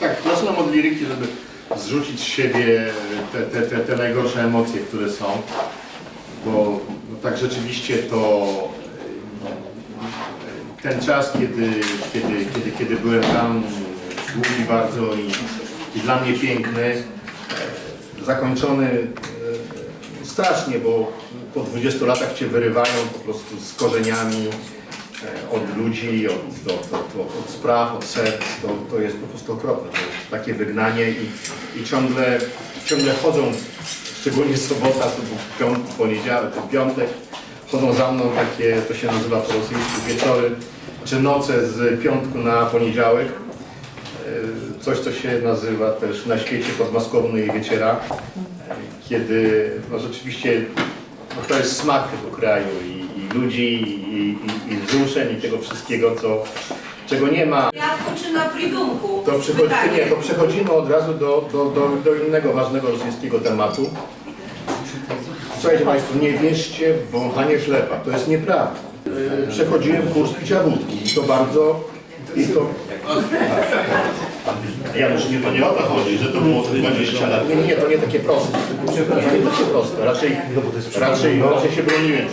Tak, zaczynam od liryki, żeby zrzucić z siebie te, te, te, te najgorsze emocje, które są, bo no tak rzeczywiście to e, ten czas, kiedy, kiedy, kiedy, kiedy byłem tam, długi bardzo i, i dla mnie piękny, e, zakończony e, strasznie, bo po 20 latach cię wyrywają po prostu z korzeniami od ludzi, od, do, do, do, od spraw, od serc, to, to jest po prostu okropne. To jest takie wygnanie i, i ciągle, ciągle chodzą, szczególnie sobota, to był piąt, poniedziałek, to piątek, chodzą za mną takie, to się nazywa po rosyjsku wieczory, czy noce z piątku na poniedziałek. E, Coś, co się nazywa też na świecie podmaskowny wieciera, e, kiedy no rzeczywiście no to jest smak tego kraju i, i ludzi, i, i, i wzruszeń, i tego wszystkiego, co, czego nie ma. Jak poczyna prydumku? To, przychodzi, nie, to przechodzimy od razu do, do, do, do innego ważnego rosyjskiego tematu. Słuchajcie Państwo, nie wierzcie w wąchanie chleba, to jest nieprawda. Yy, Przechodziłem kurs picia wódki i to bardzo... I to... Janusz, nie, to nie o to chodzi, że to było 20 lat. Nie, nie, to nie takie proste. To nie takie proste. Raczej, raczej, raczej się broniłem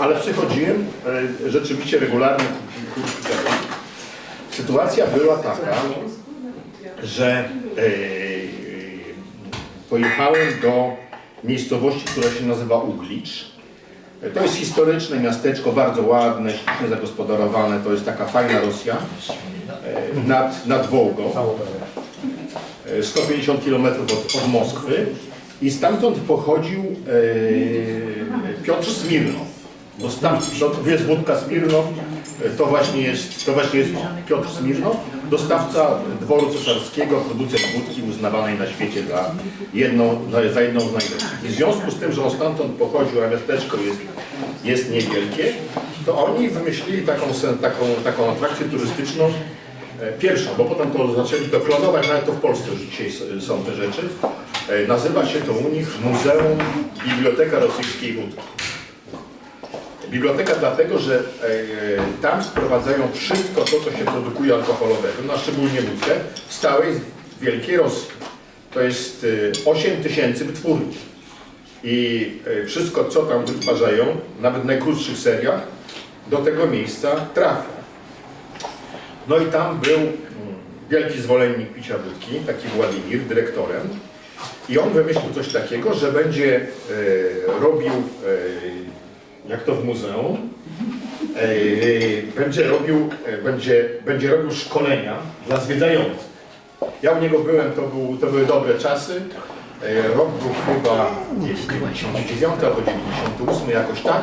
ale przechodziłem e, rzeczywiście regularnie. Sytuacja była taka, że e, pojechałem do miejscowości, która się nazywa Uglicz. To jest historyczne miasteczko, bardzo ładne, ślicznie zagospodarowane, to jest taka fajna Rosja e, nad, nad Wołgą. E, 150 km od, od Moskwy i stamtąd pochodził Piotr Smirnow. Bo tam, jest wódka Smirnow, to właśnie jest, to właśnie jest Piotr Smirnow, dostawca dworu cesarskiego, producent wódki uznawanej na świecie za jedną, za, jedną z najlepszych. I w związku z tym, że on stamtąd pochodził, a miasteczko jest, jest niewielkie, to oni wymyślili taką, taką, taką atrakcję turystyczną, E, Pierwszą, bo potem to zaczęli to klonować, nawet to w Polsce już dzisiaj są te rzeczy. E, Nazywa się to u nich Muzeum Biblioteka Rosyjskiej Wódki. Biblioteka dlatego, że e, tam sprowadzają wszystko to, co się produkuje alkoholowego, no, a szczególnie wódkę, z całej Wielkiej Rosji. To jest e, 8 tysięcy wytwórni. I e, wszystko, co tam wytwarzają, nawet w najkrótszych seriach, do tego miejsca trafia. No i tam był mm, wielki zwolennik picia wódki, taki Władimir, dyrektorem. I on wymyślił coś takiego, że będzie e, robił, e, jak to w muzeum, e, będzie, robił, e, będzie, będzie robił szkolenia dla zwiedzających. Ja u niego byłem, to, był, to były dobre czasy. E, Rok był chyba nie wiem, 99 albo 98, jakoś tak,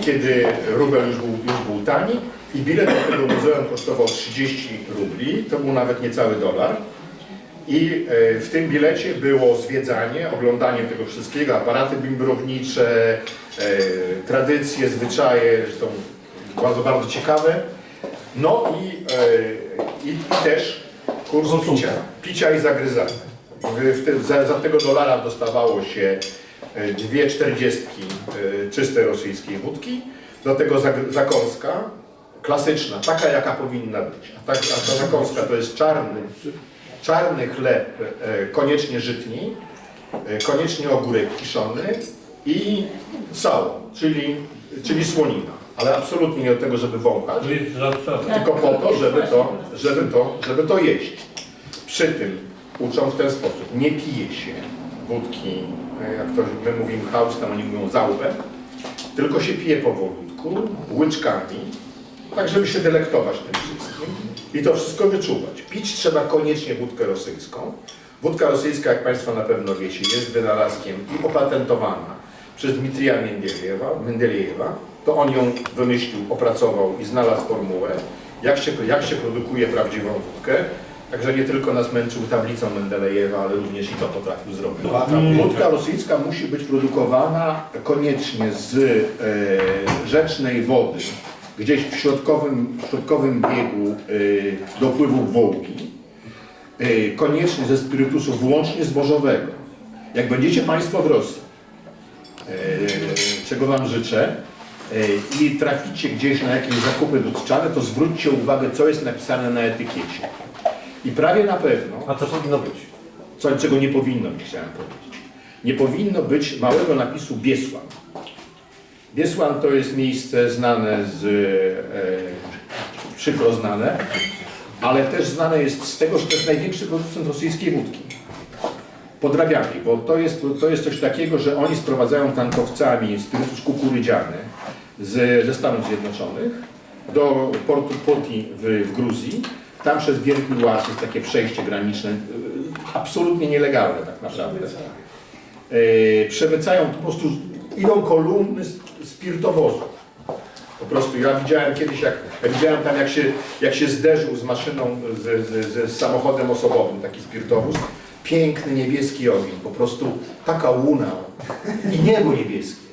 kiedy rubel już był, już był tani i bilet do tego muzeum kosztował 30 rubli, to był nawet niecały dolar. I e, w tym bilecie było zwiedzanie, oglądanie tego wszystkiego, aparaty bimbrownicze, e, tradycje, zwyczaje, zresztą bardzo, bardzo ciekawe. No i, e, i, i też kurs picia, picia i zagryzania. Za, za tego dolara dostawało się dwie czterdziestki czystej rosyjskiej wódki, do tego zakorska, klasyczna, taka jaka powinna być. A, tak, a ta zakorska to jest czarny, czarny chleb, e, koniecznie żytni, e, koniecznie ogórek kiszony i sało, czyli, czyli słonina. Ale absolutnie nie do tego, żeby wąchać, tylko po to, żeby to, żeby to, żeby to jeść. Przy tym uczą w ten sposób. Nie pije się wódki, e, jak to my mówimy haus, tam oni mówią załbę, tylko się pije powolutku, łyczkami, tak żeby się delektować tym wszystkim i to wszystko wyczuwać. Pić trzeba koniecznie wódkę rosyjską. Wódka rosyjska, jak Państwo na pewno wiecie, jest wynalazkiem i opatentowana przez Dmitrija Mendeliejewa, Mendeliejewa. To on ją wymyślił, opracował i znalazł formułę, jak się, jak się produkuje prawdziwą wódkę. Także nie tylko nas męczył tablicą Mendelejewa, ale również i to potrafił zrobić. Wódka rosyjska musi być produkowana koniecznie z e, rzecznej wody, gdzieś w środkowym, w środkowym biegu e, dopływów Wołgi, e, koniecznie ze spirytusu wyłącznie zbożowego. Jak będziecie Państwo w Rosji, e, czego Wam życzę, e, i traficie gdzieś na jakieś zakupy dotczane, to zwróćcie uwagę, co jest napisane na etykiecie. I prawie na pewno, A co powinno być? co, czego nie powinno być, chciałem powiedzieć, nie powinno być małego napisu Biesłan. Biesłan to jest miejsce znane z, e, przykro znane, ale też znane jest z tego, że to jest największy producent rosyjskiej wódki. Podrabianej, bo to jest, to jest coś takiego, że oni sprowadzają tankowcami spirytus kukurydziany z, ze Stanów Zjednoczonych do portu Poti w, w Gruzji. Tam przez Wielki Łas jest takie przejście graniczne, y, absolutnie nielegalne tak naprawdę. E, przemycają po prostu, idą kolumny spirytowozów. Po prostu ja widziałem kiedyś, jak, ja widziałem tam jak się, jak się zderzył z maszyną, z, z, z, samochodem osobowym, taki spirytowóz. Piękny niebieski ogień, po prostu taka łuna i niebo niebieskie.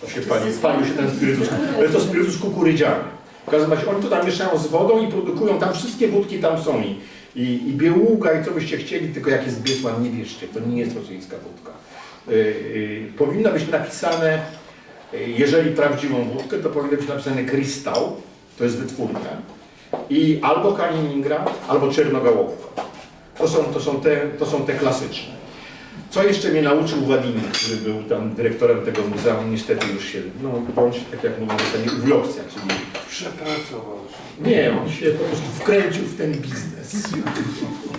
To się pali, palił się ten spirytus, ale to spirytus kukurydziany. W każdym razie oni to tam mieszają z wodą i produkują, tam wszystkie wódki tam są i, i, i bieługa i co byście chcieli, tylko jak jest biesłan, nie bierzcie, to nie jest rosyjska wódka. Yy, yy, powinno być napisane jeżeli prawdziwą wódkę, to powinno być napisane Krystał, to jest wytwórnia, i albo Kaliningrad, albo Czernogałówka. To są, to, są te, to są te klasyczne. Co jeszcze mnie nauczył Władimir, który był tam dyrektorem tego muzeum, niestety już się, no bądź, tak jak mówią, ten uwlokcja, czyli Przepracował się. nie, on się po prostu wkręcił w ten biznes.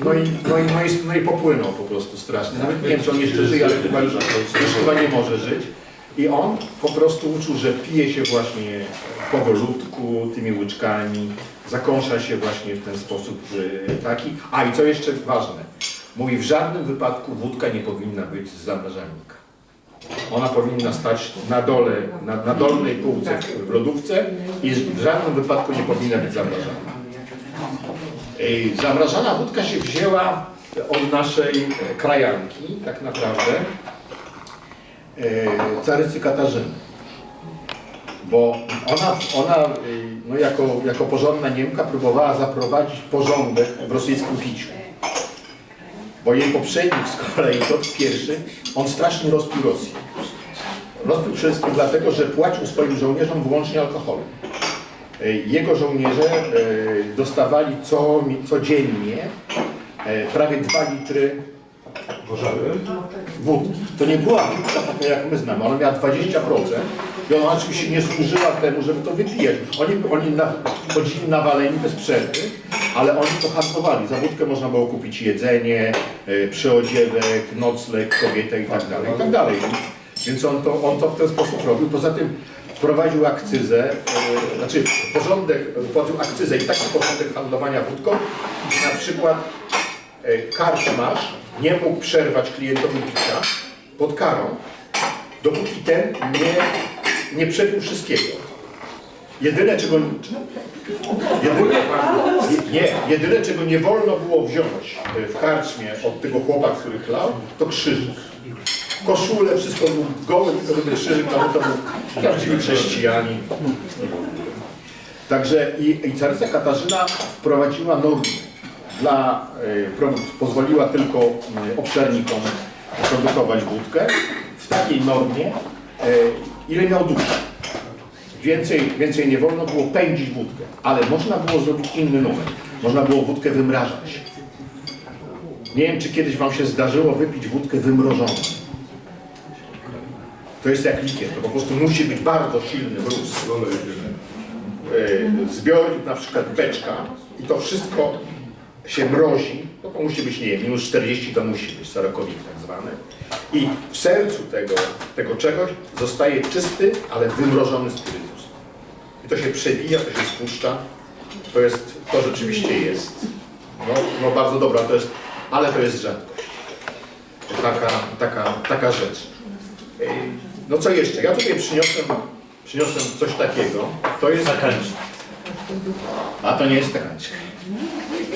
No i, no i, no i, no i popłynął po prostu strasznie. Nawet nie wiem, czy on jeszcze żyje, ale chyba już, już chyba nie może żyć. I on po prostu uczył, że pije się właśnie powolutku, tymi łyczkami, zakąsza się właśnie w ten sposób taki. A i co jeszcze ważne, mówi, w żadnym wypadku wódka nie powinna być z zamrażalnika. Ona powinna stać na dole, na, na dolnej półce w lodówce i w żadnym wypadku nie powinna być zamrażana. Zamrażana wódka się wzięła od naszej krajanki, tak naprawdę, carycy Katarzyny. Bo ona, ona e, no jako, jako porządna Niemka próbowała zaprowadzić porządek w rosyjskim piciu. Bo jej poprzednik z kolei, Piotr I, on strasznie rozpił Rosję. Rozpił przede wszystkim dlatego, że płacił swoim żołnierzom wyłącznie alkoholem. E, Jego żołnierze e, dostawali co, codziennie e, prawie 2 litry wódki. To nie była wódka taka jak my znamy, ona miała 20% i ona oczywiście nie służyła temu, żeby to wypijać. Oni, oni na, chodzili nawaleni bez przerwy, ale oni to handlowali. Za wódkę można było kupić jedzenie, e, przyodziewek, nocleg, kobietę i tak dalej, i tak dalej. Więc on to, on to w ten sposób robił. Poza tym wprowadził akcyzę, e, znaczy porządek, wprowadził akcyzę i taki porządek handlowania wódką, na przykład e, karczmarz nie mógł przerwać klientowi picia pod karą, dopóki ten nie, nie przepił wszystkiego. Jedyne czego, jedyne, nie, jedyne czego nie wolno było wziąć e, w karczmie od tego chłopa, który chlał, to krzyżyk. Koszule, wszystko był goły, tylko żeby krzyżyk, no to był prawdziwy chrześcijanin. Także i, i caryca Katarzyna wprowadziła normy dla, y, pozwoliła tylko y, obszarnikom produkować wódkę takiej normie, y, ile miał duszy. Więcej, więcej nie wolno było pędzić wódkę, ale można było zrobić inny numer. Można było wódkę wymrażać. Nie wiem, czy kiedyś Wam się zdarzyło wypić wódkę wymrożoną. To jest jak likier, to po prostu musi być bardzo silny mróz. E, Zbiornik, na przykład beczka i to wszystko się mrozi, no to musi być, nie wiem, minus 40 to musi być, sarokowik tak zwany. I w sercu tego, tego czegoś zostaje czysty, ale wymrożony spirytus. I to się przebija, to się spuszcza. To jest, to rzeczywiście jest, no, no bardzo dobra, to jest, ale to jest rzadkość. Taka, taka, taka rzecz. No co jeszcze? Ja tutaj przyniosłem, przyniosłem coś takiego. To jest... Stakańczyk. A to nie jest stakańczyk.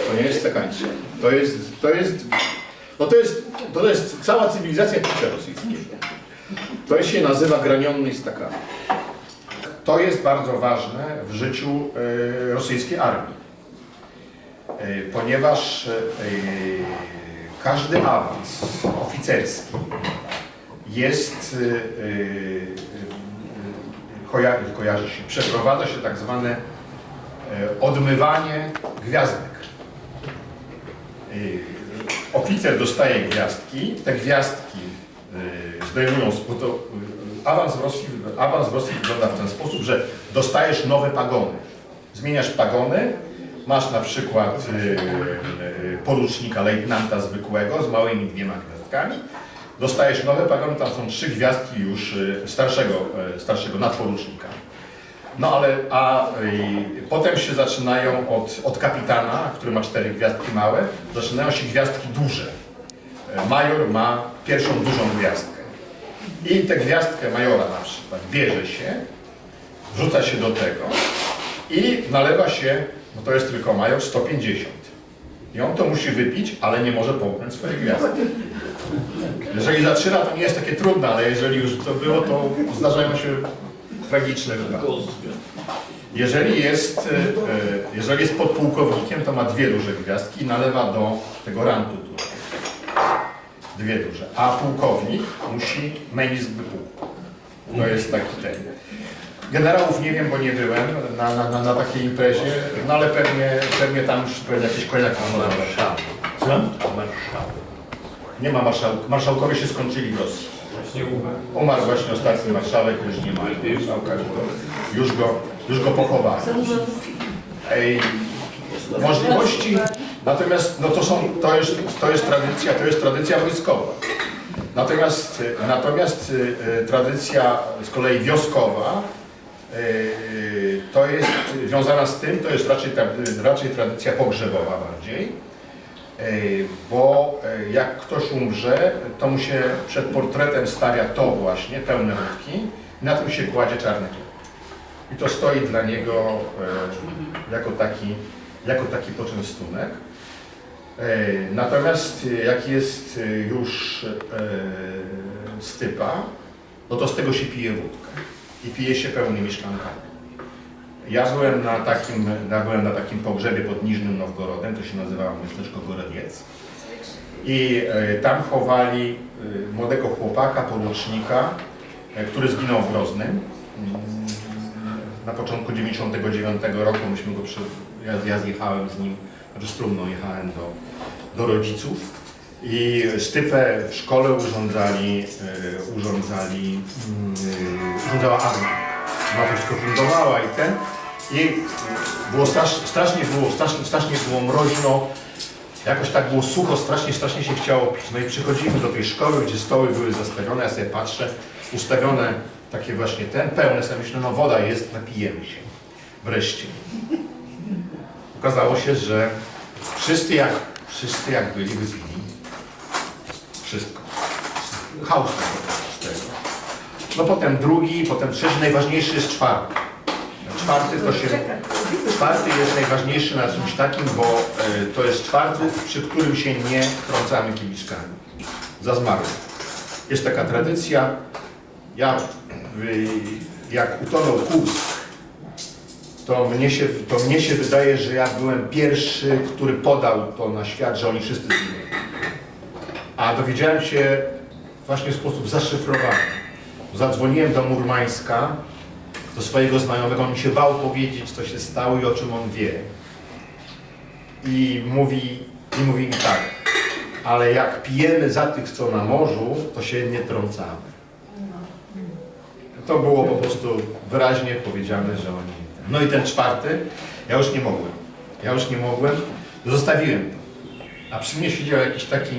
To nie jest stakańczyk. To jest, to jest, no to jest, to jest cała cywilizacja picia rosyjskiego. To się nazywa granionny stakan. To jest bardzo ważne w życiu e, rosyjskiej armii. E, ponieważ e, każdy awans oficerski jest, e, e, koja, kojarzy się, przeprowadza się tak zwane e, odmywanie gwiazdek. Y, oficer dostaje gwiazdki, te gwiazdki y, zdejmują, bo to y, awans w, Rosji, awans w Rosji wygląda w ten sposób, że dostajesz nowe pagony. Zmieniasz pagony, masz na przykład porucznika, lejtnanta zwykłego z małymi dwiema gwiazdkami, dostajesz nowe pagony, tam są trzy gwiazdki już starszego, starszego nadporucznika. No ale, a y, potem się zaczynają od, od kapitana, który ma cztery gwiazdki małe, zaczynają się gwiazdki duże. E, Major ma pierwszą dużą gwiazdkę. I tę gwiazdkę majora na przykład bierze się, wrzuca się do tego i nalewa się, no to jest tylko major, 150. I on to musi wypić, ale nie może połknąć swojej gwiazdki. Jeżeli zaczyna, to nie jest takie trudne, ale jeżeli już to było, to zdarzają się tragiczne wypadki. Jeżeli jest, e, e, jeżeli jest podpułkownikiem, to ma dwie duże gwiazdki i nalewa do tego rantu tu. Dwie duże. A pułkownik musi menisk wypułku. To jest taki ten. Generałów nie wiem, bo nie byłem na, na, na, na takiej imprezie, no ale pewnie, pewnie tam już pewnie jakieś koniaki można brać. Co? Nie ma. Marszałkowie się skończyli w Rosji. Umarł właśnie ostatni marszałek, już nie ma już go, już go, pochowali. Ej, możliwości, natomiast no to są, to jest, to jest tradycja, to jest tradycja wojskowa. Natomiast, natomiast y, y, tradycja z kolei wioskowa y, to jest związana z tym, to jest raczej, raczej tradycja pogrzebowa bardziej. Ej, Bo e, jak ktoś umrze, to mu się przed portretem stawia to właśnie, pełne wódki, i na tym się kładzie czarny chleb. I to stoi dla niego e, jako taki, jako taki poczęstunek. E, Natomiast e, jak jest e, już e, stypa, no to z tego się pije wódkę. I pije się pełnymi szklankami. Ja byłem na takim, ja byłem na takim pogrzebie pod Niżnym Nowgorodem, to się nazywało miasteczko Gorodiec. I e, tam chowali e, młodego chłopaka, porucznika, e, który zginął w Groznym. Na początku 99 roku myśmy go przy, ja, ja zjechałem z nim, znaczy z trumną jechałem do, do rodziców. I stypę w szkole urządzali, urządzali, mm, urządzała armia. Wszystko fundowała i ten. I było strasz, strasznie było, strasznie, strasznie było mroźno. Jakoś tak było sucho, strasznie, strasznie się chciało pić. No i przychodzimy do tej szkoły, gdzie stoły były zastawione, ja sobie patrzę, ustawione takie właśnie ten, pełne, sobie myślę, no woda jest, napijemy się. Wreszcie. Okazało się, że wszyscy jak, wszyscy jak byli, wypili. Wszystko. Chaos z tego. No potem drugi, potem trzeci, najważniejszy jest czwarty. Czwarty to się, czwarty jest najważniejszy na czymś takim, bo e, to jest czwarty, przy którym się nie trącamy kieliszkami. Za zmarłych. Jest taka tradycja, ja y, jak utonął Kursk, to mnie, się, to mnie się wydaje, że ja byłem pierwszy, który podał to na świat, że oni wszyscy zginęli. A dowiedziałem się właśnie w sposób zaszyfrowany. Zadzwoniłem do Murmańska, do swojego znajomego, on się bał powiedzieć, co się stało i o czym on wie. I mówi, i mówi mi tak, ale jak pijemy za tych, co na morzu, to się nie trącamy. To było po prostu wyraźnie powiedziane, że oni... No i ten czwarty, ja już nie mogłem. Ja już nie mogłem, zostawiłem to. A przy mnie siedział jakiś taki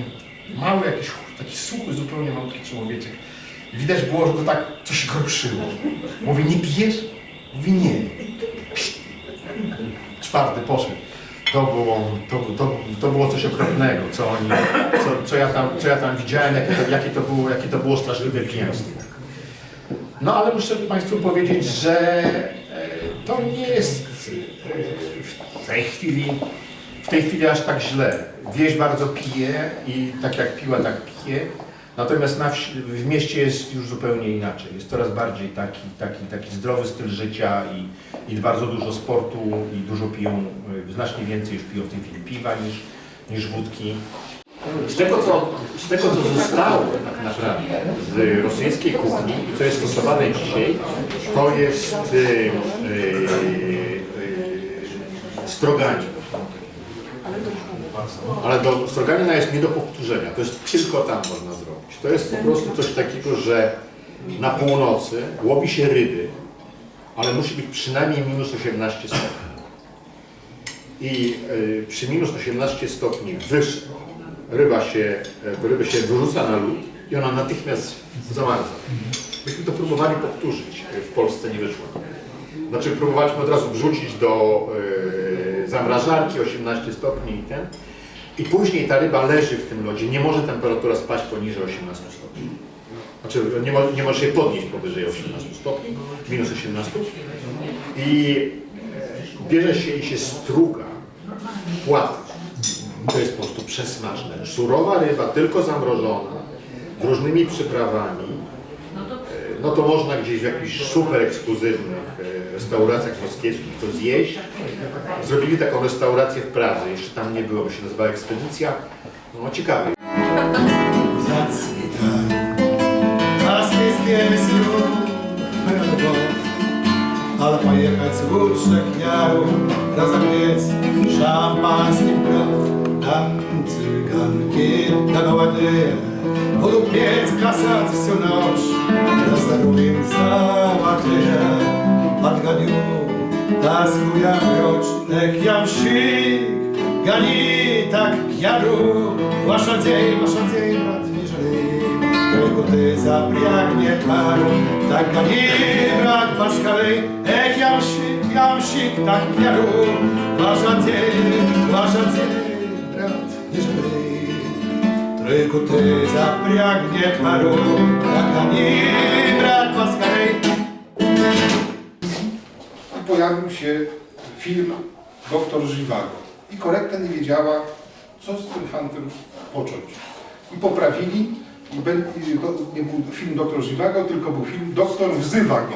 mały, jakiś taki suchy, zupełnie malutki człowieczek. Widać było, że go tak coś go ruszyło. Mówi, nie pijesz? Mówi, nie. Czwarty poszedł. To było, to, to, to było coś okropnego, co oni, co, co, ja tam, co ja tam widziałem, jakie to, jakie to było, jakie to było straszliwe pijaństwo. No ale muszę Państwu powiedzieć, że e, to nie jest e, w tej chwili, w tej chwili aż tak źle. Wieś bardzo pije i tak jak piła, tak pije. Natomiast na wsi, w mieście jest już zupełnie inaczej. Jest coraz bardziej taki, taki, taki zdrowy styl życia i, i bardzo dużo sportu i dużo piją, y, znacznie więcej już piją w tej chwili piwa niż, niż wódki. Z tego, co, z tego, co zostało tak naprawdę z rosyjskiej kuchni i co jest stosowane dzisiaj, to jest y, y, y, stroganina. Ale do stroganina jest nie do powtórzenia, to jest tylko tam można zrobić. To jest po prostu coś takiego, że na północy łowi się ryby, ale musi być przynajmniej minus 18 stopni. I y, przy minus 18 stopni wyżej ryba się, y, rybę się wyrzuca na lód i ona natychmiast zamarza. Myśmy to próbowali powtórzyć, y, w Polsce nie wyszło. Znaczy próbowaliśmy od razu wrzucić do y, zamrażarki 18 stopni i ten. I później ta ryba leży w tym lodzie, nie może temperatura spaść poniżej 18 stopni. Znaczy nie, mo, nie może się podnieść powyżej 18 stopni, minus 18. I bierze się i się struga płatki. To jest po prostu przesmaczne. Surowa ryba, tylko zamrożona, z różnymi przyprawami. E, No to można gdzieś w jakichś super ekskluzywnych e, restauracjach moskieckich to zjeść. Zrobili taką restaurację w Pradze, jeszcze tam nie było, bo się nazywała Ekspedycja. No ciekawe. Zацветай, а с весну любовь. Надо поехать лучше к Яру, разогреть шампанским кровь. Там цыганки до воды будут петь, красать всю ночь. Раздаруем золотые, подгоню, Taskuja rocznych jamsik, gani tak jaru, wasza dziej, wasza dziej, Tego ty zapriagnie paru, tak gani brat paskalej, ech jamsik, jamsik, tak jaru, wasza dziej, wasza dziej, brat nie żalej. Tylko ty zapriagnie paru, tak gani brat paskalej, Pojawił się film Doktor Żywago. I korekta nie wiedziała, co z tym fantem począć. I poprawili, i, ben, i to nie był film Doktor Żywago, tylko był film Doktor Wzywa Go.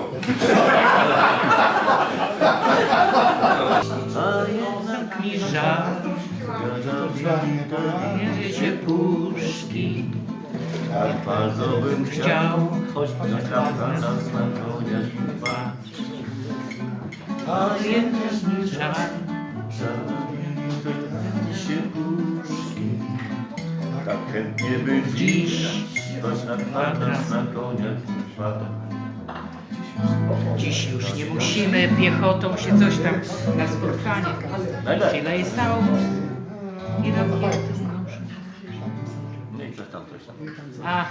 A jednak mi żal, wiecie puszki. Tak bardzo bym chciał, choć na koniec dwa. A jednak mi żal, nie się puszki. Tak chętnie by dziś, choć na na. Dziś już nie musimy piechotą się coś tam na spotkanie. Chwila jest całą. I na zdąży. No i coś tam, coś tam. A,